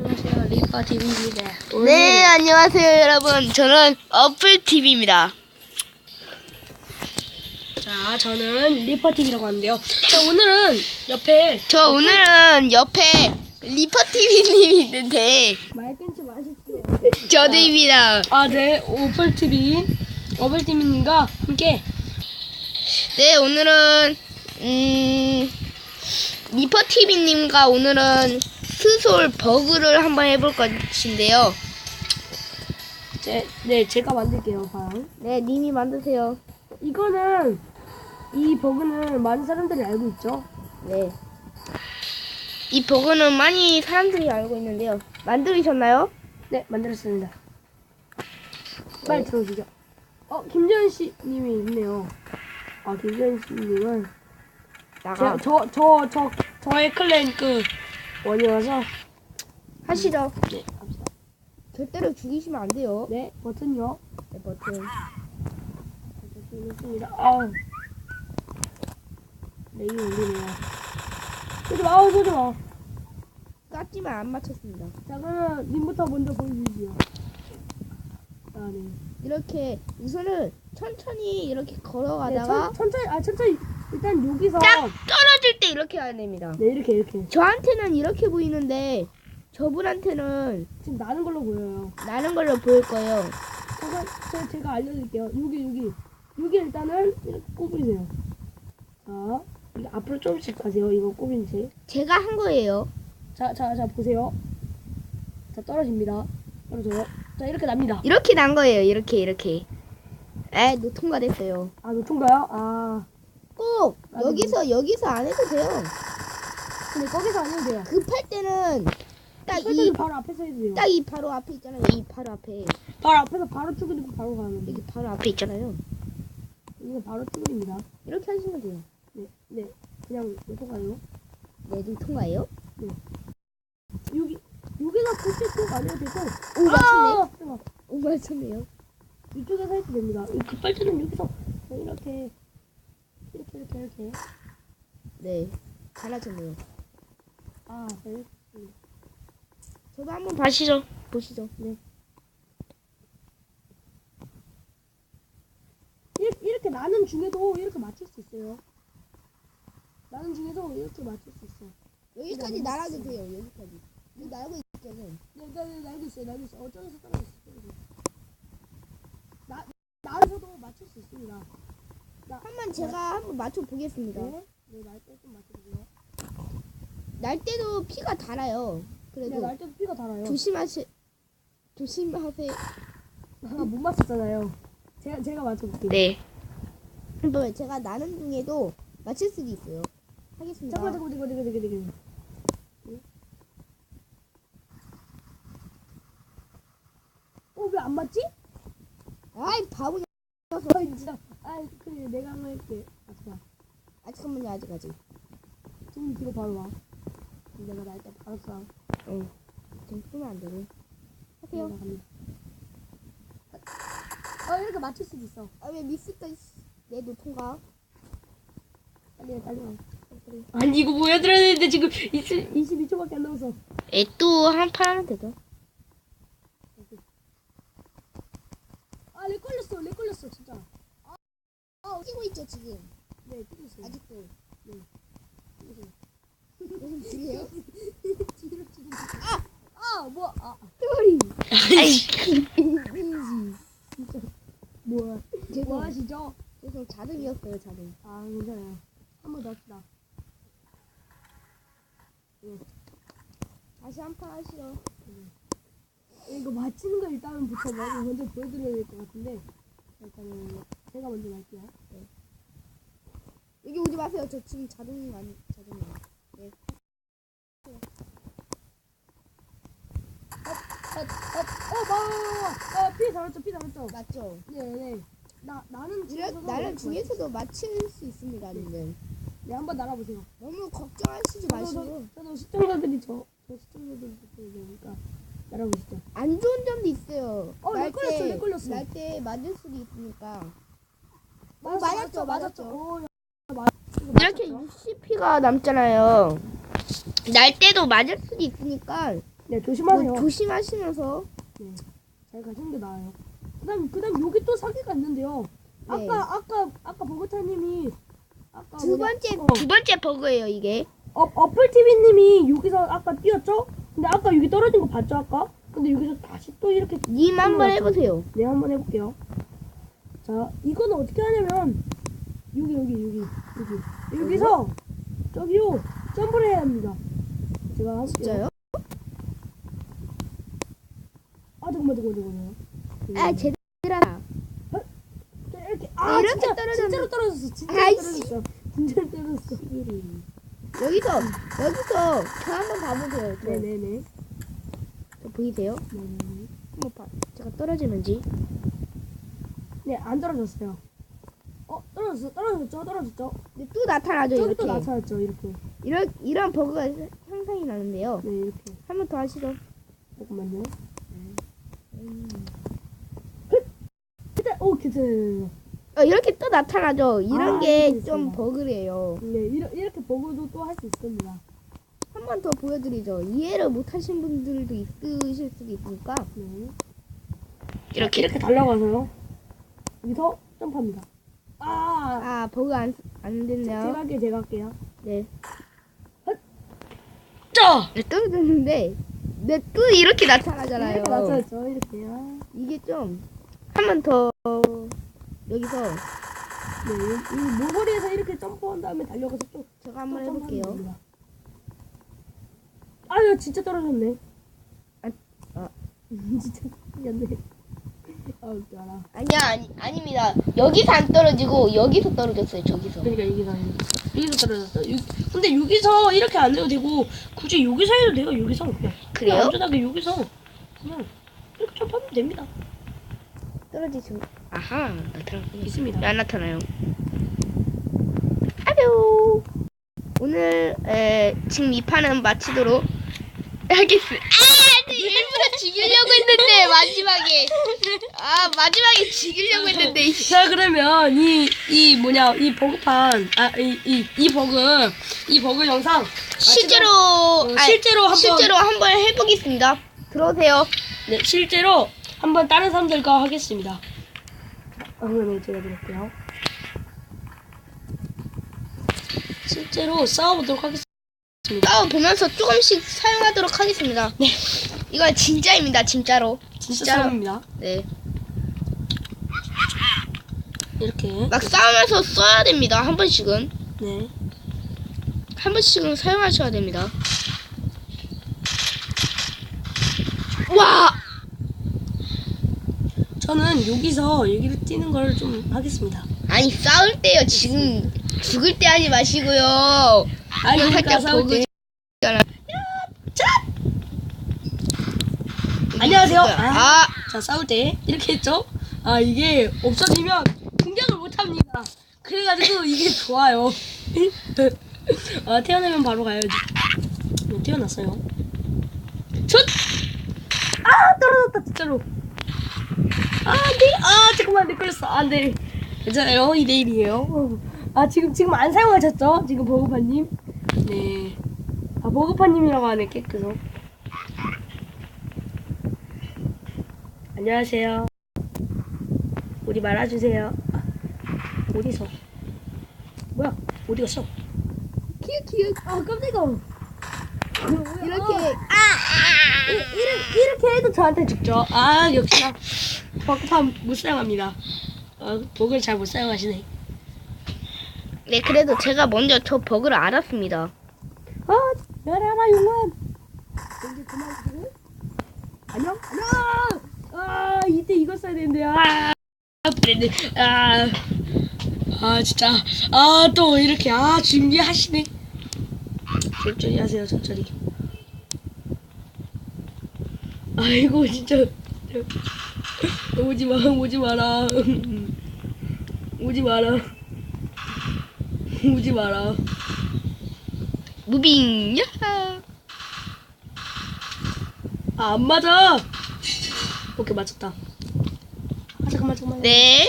안녕하세요 리파 TV입니다. 네, 안녕하세요, 여러분. 저는 어플 TV입니다. 자 저는 리파 TV라고 하는데요. 자 오늘은 옆에 저 오늘은 옆에 리퍼 TV님이 있는데 말 끊지 마십시오. 저도입니다. 아네 오플 TV 오플 TV님과 함께 네, 오늘은 음 리퍼 TV님과 오늘은 스솔 버그를 한번 해볼 것인데요. 제, 네 제가 만들게요 방. 네, 님이 만드세요. 이거는 이 버그는 많은 사람들이 알고 있죠. 네. 이 버그는 많이 사람들이 알고 있는데요. 만들으셨나요? 네 만들었습니다. 빨리 들어오시죠. 어 김재현 씨 님이 있네요. 아 김재현 씨 님은 나가. 저 저 저 저의 클랜 그 원이어서 하시죠. 네 합시다. 절대로 죽이시면 안 돼요. 네 버튼요. 네, 버튼. 됐습니다. 아우 네 이거 올리네요. 쏘지 마, 아우 쏘지 마. 깠지만 안 맞췄습니다. 자 그러면 님부터 먼저 보여주시죠. 아 네. 이렇게 우선은 천천히 이렇게 네 걸어가다가 천, 천천히 아 천천히 일단 여기서 딱 떨어질 때 이렇게 해야 됩니다. 네 이렇게 이렇게 저한테는 이렇게 보이는데 저분한테는 지금 나는 걸로 보여요. 나는 걸로 보일 거예요. 제가 제, 제가 알려드릴게요. 여기 여기 여기 일단은 이렇게 꼽으세요. 자 이게 앞으로 조금씩 가세요. 이거 채. 제가 한 거예요. 자, 자, 자, 보세요. 자, 떨어집니다. 떨어져요. 자, 이렇게 납니다. 이렇게 난 거예요. 이렇게 이렇게. 에, 노 통과됐어요. 아, 노통가요? 아, 꼭 나도 여기서 여기서 안 해도 돼요. 근데 거기서 안 해도 돼요. 급할 때는 딱이 설정이 바로 앞에서 해도 돼요. 딱이 바로 앞에 있잖아요. 이 바로 앞에 바로 앞에서 바로 출근이고 바로 가는 여기 거. 바로 앞에 있잖아요. 이거 바로 출근입니다. 이렇게 하시면 돼요. 네, 네. 그냥 노통가요. 네, 노 통과예요. 여기, 여기서 굳이 꼭안 해도 되고. 오 맞췄네. 아! 오 맞췄네요. 이쪽에서 해도 됩니다. 이 급할 때는 여기서 이렇게. 이렇게, 이렇게, 이렇게. 네, 잘하셨네요. 아, 네. 저도 한번 봐시죠. 보시죠. 네. 이렇게, 이렇게 나는 중에도 이렇게 맞출 수 있어요. 나는 중에도 이렇게 맞출 수 있어. 여기까지 날아도 돼요. 여기까지. 여기 날고 있잖아요. 네, 네, 네, 날고 있어요, 날고 있어요. 어, 저기서 떨어졌어, 떨어졌어. 나, 나에서도 맞출 수 있습니다. 한번 제가 한번 맞춰 보겠습니다. 네, 네, 날때 좀 맞춰주세요. 날 때도 피가 달아요. 네, 그래도 날때도 피가 달아요. 조심하시 조심하세요. 아, 못 맞췄잖아요. 제가, 제가 맞춰볼게요. 네. 한번 제가 나는 중에도 맞힐 수도 있어요. 하겠습니다. 잠깐만, 잠깐만, 잠깐만, 잠깐만, 잠깐만. 어, 왜 안 맞지? 아이 바보. 아, 진짜. 아, 그래, 내가 한번 할게. 아, 잠깐. 아 잠깐만요 아직 아직. 지금 뒤로 바로 와. 내가 날때 바로 쏴. 응. 지금 끄면 안 되네. 하세요. 갑니다. 어, 이렇게 맞출 수도 있어. 아 왜 미스가 내도 통과. 빨리 해, 빨리 와. 아니 이거 보여드려야 되는데 지금 20, 22초밖에 안 남았어 에 또 한 판 하면 되죠. 아 렉 걸렸어 렉 걸렸어 진짜 아 뛰고 있죠 지금. 네 뛰고 있어요 아직도. 네. 무슨 소리예요? 아 뭐야 아 소리. 아이. 뭐야 뭐 죄송. 하시죠? 죄송 자등이었어요 자등. 아 괜찮아요 한 번 더 합시다 다시 한 판 하시죠. 이거 맞히는 거 일단은 부터 먼저 보여드려야 될 것 같은데 일단은 제가 먼저 할게요 여기 오지 마세요. 저 지금 자동 아니 자동이에요. 네. 어 봐봐 아 피해 잘했죠 피해 잘했죠 맞죠? 네 네 나 나는 이래, 중에서도 이렇게 중에서도 맞힐 수 있습니다, 님들. 네 한번 날아보세요 너무 걱정하시지 저도, 마시고 저도, 저도 시청자들이 저, 저 시청자들이 보니까 날아보시죠. 안 좋은 점도 있어요. 어, 렉 걸렸어, 렉 걸렸어. 날때 맞을 수도 있으니까. 맞았죠, 맞았죠, 맞았죠. 어, 이렇게 맞았죠? 60피가 남잖아요. 날 때도 맞을 수도 있으니까 네 조심하세요. 뭐 조심하시면서 네, 잘 가시는 게 나아요. 그다음 그다음 여기 또 사기가 있는데요. 네. 아까 아까 아까 버그타님이 아까 두 뭐냐- 번째 어, 두 번째 버그예요 이게. 어, 어플 TV님이 여기서 아까 뛰었죠? 근데 아까 여기 떨어진 거 봤죠 아까? 근데 여기서 다시 또 이렇게 님 한번 해보세요. 네 한번 해볼게요. 자 이거는 어떻게 하냐면 여기 여기 여기 여기 여기서 저기요 점프를 해야 합니다. 제가 할게요. 진짜요? 아 잠깐만 잠깐만 잠깐만. 아 제대로 하라. 자, 이렇게 아 이렇게 진짜 떨어졌네. 진짜로 떨어졌어 진짜로 아이씨. 떨어졌어 진짜로 떨어졌어. 여기서 여기서 저 한번 봐보세요. 저, 네네네. 저 보이세요? 네네네. 한번 봐. 제가 떨어지는지. 네 안 떨어졌어요. 어 떨어졌어 떨어졌죠 떨어졌죠. 근데 또 나타나죠 저기 이렇게. 또 나타났죠 이렇게. 이런 이런 버그가 형성이 나는데요. 네 이렇게. 한 번 더 하시죠. 잠깐만요. 일단 오 괜찮아요. 어, 이렇게 또 나타나죠. 이런 아, 게 이렇게 좀 있어요. 버그래요. 네 이렇게 이렇게 버그도 또 할 수 있습니다. 한 번 더 보여드리죠. 이해를 못하신 분들도 있으실 수도 있으니까. 네. 이렇게. 이렇게 달려가서요. 여기서 점프합니다. 아 아 버그 안, 안 제가 됐네요. 할게요 제가 할게요. 네. 짜. 네, 떨어졌는데 네, 또 이렇게 나타나잖아요. 이렇게 나타났죠 이렇게요. 이게 좀 한 번 더 여기서 네, 이 모서리에서 이렇게 점프한 다음에 달려가서 좀 제가 한번 또 해볼게요. 됩니다. 아유 진짜 떨어졌네. 아, 아. 진짜 떨어졌네. 아 웃겨라. 아니야 아니 아닙니다. 여기서 안 떨어지고 여기서 떨어졌어요. 저기서. 그러니까 여기서 여기서 떨어졌어. 여- 근데 여기서 이렇게 안 해도 되고 굳이 여기서 해도 돼요. 여기서 그냥 그래요? 안전하게 여기서 그냥 이렇게 점프하면 됩니다. 떨어지죠. 아하 나타났군요. 있습니다. 왜안 나타나요? 아뇨. 오늘 에, 지금 이 판은 마치도록 하겠습니다. 아, 일부러 죽이려고 했는데 마지막에 아 마지막에 죽이려고 했는데 이자 그러면 이 이 뭐냐 이 버그판 아 이 이 이 버그 이 버그 영상 실제로 어, 아, 실제로 한번 실제로 한번 해보겠습니다. 들어오세요. 네 실제로 한번 다른 사람들과 하겠습니다. 아, 그러면 제가 드릴게요. 실제로 싸워보도록 하겠습니다. 싸워 보면서 조금씩 사용하도록 하겠습니다. 네. 이건 진짜입니다, 진짜로. 진짜 진짜로. 싸움입니다. 네. 이렇게 막 싸우면서 써야 됩니다. 한 번씩은. 네 한 번씩은 사용하셔야 됩니다. 와! 저는 여기서 여기를 뛰는 걸 좀 하겠습니다. 아니, 싸울 때요. 지금 죽을 때 하지 마시고요. 아 그냥 그러니까 살짝 싸울 때 버그. 안녕하세요. 아, 자 싸울 때 이렇게 했죠? 아 이게 없어지면 공격을 못 합니다. 그래가지고 이게 좋아요. 아 태어나면 바로 가야지. 네, 태어났어요. 첫! 아 떨어졌다 진짜로. 아 네. 아 잠깐만 내 걸렸어. 안돼. 괜찮아요. 2대 1이에요. 아 지금 지금 안 사용하셨죠? 지금 버그파님. 네. 아 버그파님이라고 하네 깨끗어. 안녕하세요. 우리 말아주세요. 아, 어디서? 뭐야? 어디 갔어? 키읔, 키읔. 아 깜짝이야. 이렇게. 이, 이렇게, 이렇게 해도 저한테 죽죠. 아 역시나 버크판 못 사용합니다. 어, 복을 잘못 사용하시네. 네, 그래도 제가 먼저 저 버그를 알았습니다. 아 열하라 용원. 이제 그만두고. 안녕 안녕. 아 이때 이거 써야 되는데 아 아. 아 진짜 아 또 이렇게 아 준비하시네 천천히 하세요 천천히 아이고 진짜 오지 마 오지 마라 오지 마라 오지 마라 무빙. 아안 맞아. 오케이 맞았다. 아 잠깐만 잠깐만. 네.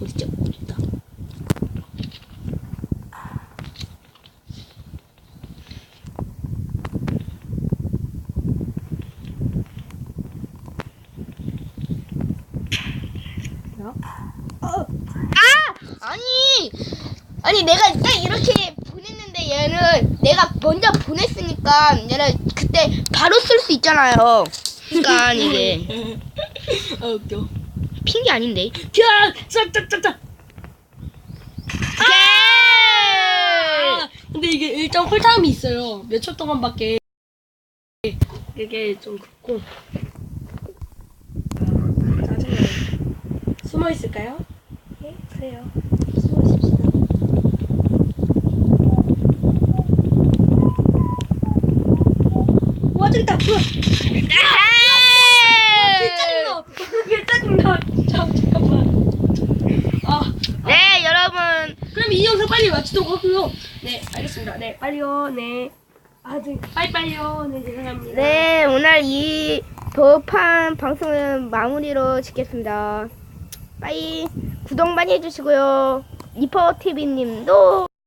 어디 있다. 아! 아니! 내가 딱 이렇게 보냈는데 얘는 내가 먼저 보냈으니까 얘는 그때 바로 쓸 수 있잖아요. 그러니까 이게 아 웃겨. 핑계 아닌데. 야, 짝짝짝짝. 아, 근데 이게 일정 쿨타임이 있어요. 몇 초 동안밖에 이게 좀 그렇고. 아, 짜증나요. 숨어 있을까요? 네, 그래요. 숨어 있읍시다. 아, 개 짜증나. 개 짜증나. 잠깐만. 아, 네 여러분 그럼 이 영상 빨리 마치도록 하고요. 네, 알겠습니다. 네, 빨리요. 네. 아, 네, 빨리빨리요. 네, 죄송합니다. 네 오늘 이 버판 방송은 마무리로 짓겠습니다. 빠이 구독 많이 해주시고요. 리퍼 TV님도